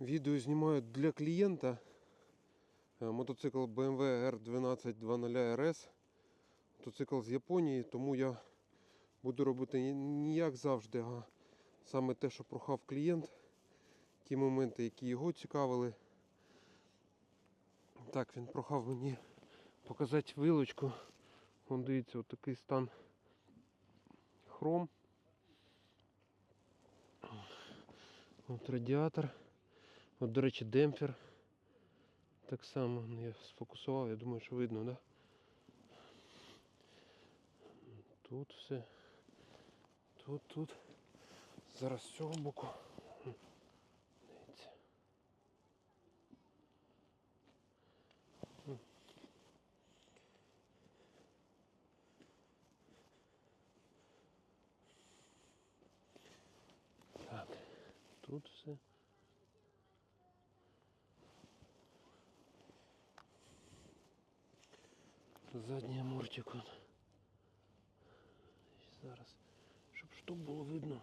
Відео знімаю для клієнта. Е, Мотоцикл BMW R1220 RS. Мотоцикл з Японії, тому я буду робити не як завжди, а саме те, що прохав клієнт. Ті моменти, які його цікавили. Так, він прохав мені показати вилочку. Вон дивіться, от такий стан хром. От радіатор. От, до речі, демпфер. Так само ну, я сфокусував, я думаю, що видно, да? Тут все. Тут, тут. Зараз з цього боку. Дивіться. Так, тут все. Задній амортик. Зараз, щоб штук було видно.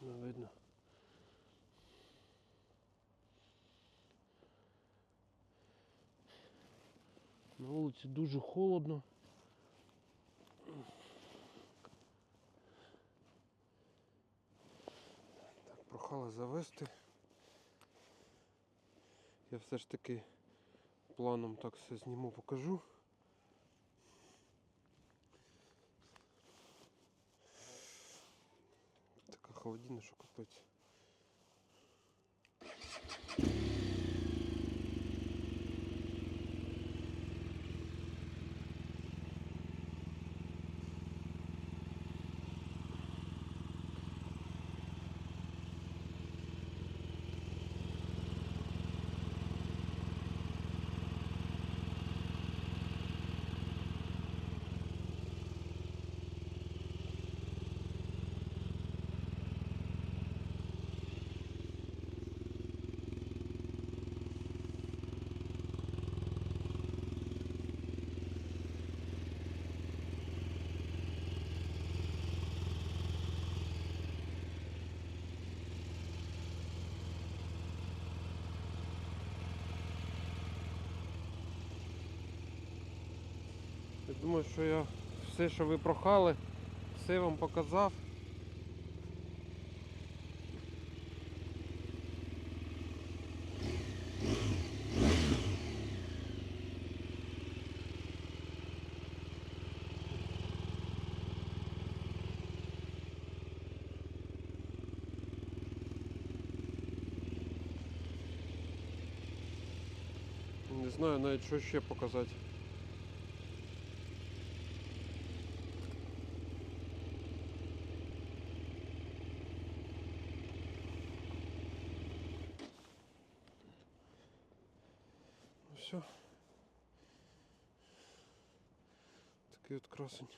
Не видно. На вулиці дуже холодно. Так, прохали завести. Я все ж таки планом так все зніму, покажу. Така холодина, що капець. Думаю, що я все, що ви прохали, все вам показав. Не знаю навіть що ще показати. Все. Такий от красень.